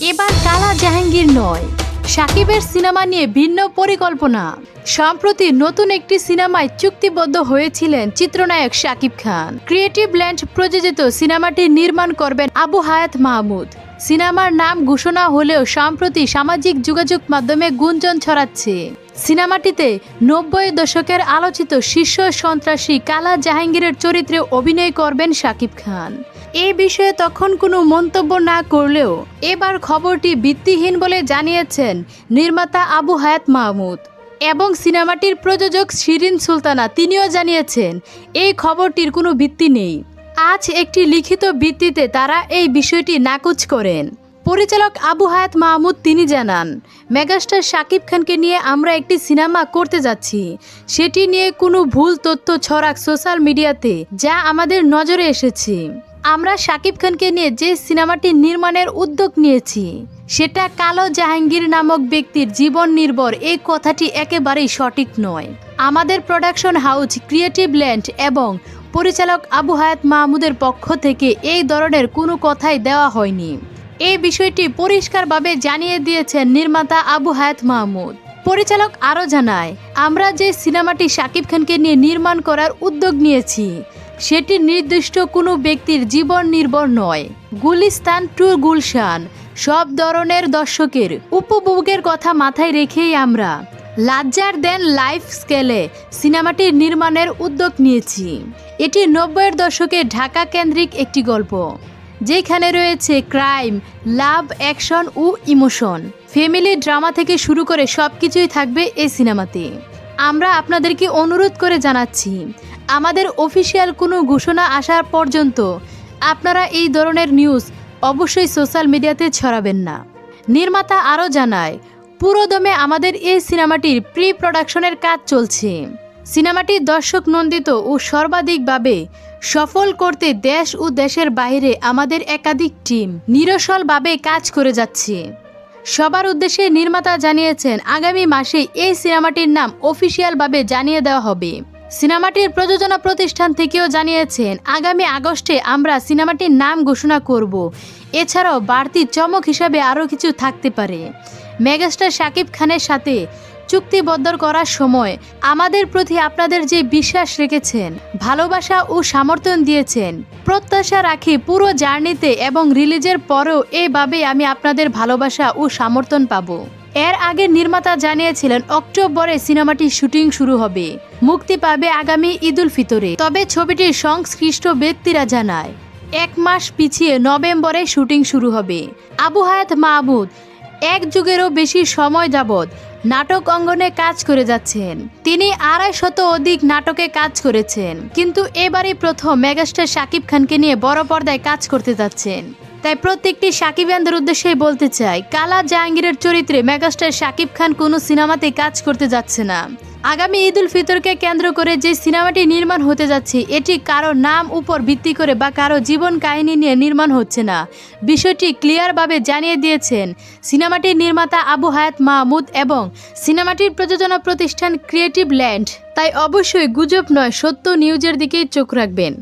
এবার কালা জাহাঙ্গীর নয়। সাকিবের সিনেমা নিয়ে ভিন্ন পরিকল্পনা। সম্প্রতি নতুন একটি সিনেমায় চুক্তিবদ্ধ হয়েছিলেন চিত্রনায়ক শাকিব খান। ক্রিয়েটিভ ল্যান্ড প্রযোজিত সিনেমাটি নির্মাণ করবেন আবু হায়াত মাহমুদ। সিনেমার নাম ঘোষণা হলেও সম্প্রতি সামাজিক যোগাযোগ মাধ্যমে গুঞ্জন ছড়াচ্ছে। সিনেমাটিতে নব্বই দশকের আলোচিত শীর্ষ সন্ত্রাসী কালা জাহাঙ্গীরের চরিত্রে অভিনয় করবেন শাকিব খান। এই বিষয়ে তখন কোনো মন্তব্য না করলেও এবার খবরটি ভিত্তিহীন বলে জানিয়েছেন নির্মাতা আবু হায়াত মাহমুদ এবং সিনেমাটির প্রযোজক শিরিন সুলতানা, তিনিও জানিয়েছেন এই খবরটির কোনো ভিত্তি নেই। আজ একটি লিখিত ভিত্তিতে তারা এই বিষয়টি নাকচ করেন। পরিচালক আবু হায়াত মাহমুদ তিনি জানান, মেগাস্টার শাকিব খানকে নিয়ে আমরা একটি সিনেমা করতে যাচ্ছি। সেটি নিয়ে কোনো ভুল তথ্য ছড়াক সোশ্যাল মিডিয়াতে যা আমাদের নজরে এসেছে। আমরা শাকিব খানকে নিয়ে যে সিনেমাটি নির্মাণের উদ্যোগ নিয়েছি, সেটা কালো জাহাঙ্গীর নামক ব্যক্তির জীবন নির্ভর এই কথাটি একেবারেই সঠিক নয়। আমাদের প্রোডাকশন হাউস, ক্রিয়েটিভ ল্যান্ড এবং পরিচালক আবু হায়াত মাহমুদের পক্ষ থেকে এই ধরনের কোনো কথাই দেওয়া হয়নি। এই বিষয়টি পরিষ্কারভাবে জানিয়ে দিয়েছেন নির্মাতা আবু হায়াত মাহমুদ। পরিচালক আরও জানায়, আমরা যে সিনেমাটি শাকিব খানকে নিয়ে নির্মাণ করার উদ্যোগ নিয়েছি সেটি নির্দিষ্ট কোনো ব্যক্তির জীবন নির্ভর নয়। গুলিস্তান টু গুলশান, সব ধরনের দর্শকের উপভোগের কথা মাথায় রেখেই আমরা লাজ্জার দেন লাইফ স্কেলে সিনেমাটির নির্মাণের উদ্যোগ নিয়েছি। এটি নব্বইয়ের দশকে ঢাকা কেন্দ্রিক একটি গল্প, যেখানে রয়েছে ক্রাইম, লাভ, অ্যাকশন ও ইমোশন। ফ্যামিলি ড্রামা থেকে শুরু করে সব কিছুই থাকবে এই সিনেমাতে। আমরা আপনাদেরকে অনুরোধ করে জানাচ্ছি, আমাদের অফিসিয়াল কোনো ঘোষণা আসার পর্যন্ত আপনারা এই ধরনের নিউজ অবশ্যই সোশ্যাল মিডিয়াতে ছড়াবেন না। নির্মাতা আরও জানায়, পুরোদমে আমাদের এই সিনেমাটির প্রি প্রোডাকশনের কাজ চলছে। সিনেমাটি দর্শক নন্দিত ও সর্বাধিকভাবে সফল করতে দেশ ও দেশের বাইরে আমাদের একাধিক টিম নিরসলভাবে কাজ করে যাচ্ছে। সবার উদ্দেশ্যে নির্মাতা জানিয়েছেন, আগামী মাসে এই সিনেমাটির নাম অফিসিয়ালভাবে জানিয়ে দেওয়া হবে। সিনেমাটির প্রযোজনা প্রতিষ্ঠান থেকেও জানিয়েছেন, আগামী আগস্টে আমরা সিনেমাটির নাম ঘোষণা করব। এছাড়াও বাড়তি চমক হিসাবে আরও কিছু থাকতে পারে। মেগাস্টার শাকিব খানের সাথে চুক্তিবদ্ধ করার সময় আমাদের প্রতি আপনাদের যে বিশ্বাস রেখেছেন, ভালোবাসা ও সমর্থন দিয়েছেন, প্রত্যাশা রাখি পুরো জার্নিতে এবং রিলিজের পরেও এইভাবে আমি আপনাদের ভালোবাসা ও সমর্থন পাবো। এর আগে নির্মাতা জানিয়েছিলেন, অক্টোবরে সিনেমাটির শুটিং শুরু হবে, মুক্তি পাবে আগামী ঈদুল ফিতরে। তবে ছবিটির সংশ্লিষ্ট ব্যক্তিরা জানায়, এক মাস পিছিয়ে নভেম্বরে শুটিং শুরু হবে। আবু হায়াত মাহমুদ, এক যুগেরও বেশি সময় যাবৎ নাটক অঙ্গনে কাজ করে যাচ্ছেন। তিনি আড়াই শত অধিক নাটকে কাজ করেছেন। কিন্তু এবারই প্রথম মেগাস্টার শাকিব খানকে নিয়ে বড় পর্দায় কাজ করতে যাচ্ছেন। তাই প্রত্যেকটি সাকিবিয়ানদের উদ্দেশ্যে বলতে চাই, কালা জাহাঙ্গীরের চরিত্রে মেগাস্টার শাকিব খান কোনো সিনেমাতে কাজ করতে যাচ্ছে না। আগামী ঈদ উল ফিতরকে কেন্দ্র করে যে সিনেমাটি নির্মাণ হতে যাচ্ছে, এটি কারও নাম উপর ভিত্তি করে বা কারও জীবন কাহিনী নিয়ে নির্মাণ হচ্ছে না। বিষয়টি ক্লিয়ারভাবে জানিয়ে দিয়েছেন সিনেমাটির নির্মাতা আবু হায়াত মাহমুদ এবং সিনেমাটির প্রযোজনা প্রতিষ্ঠান ক্রিয়েটিভ ল্যান্ড। তাই অবশ্যই গুজব নয়, সত্য নিউজের দিকেই চোখ রাখবেন।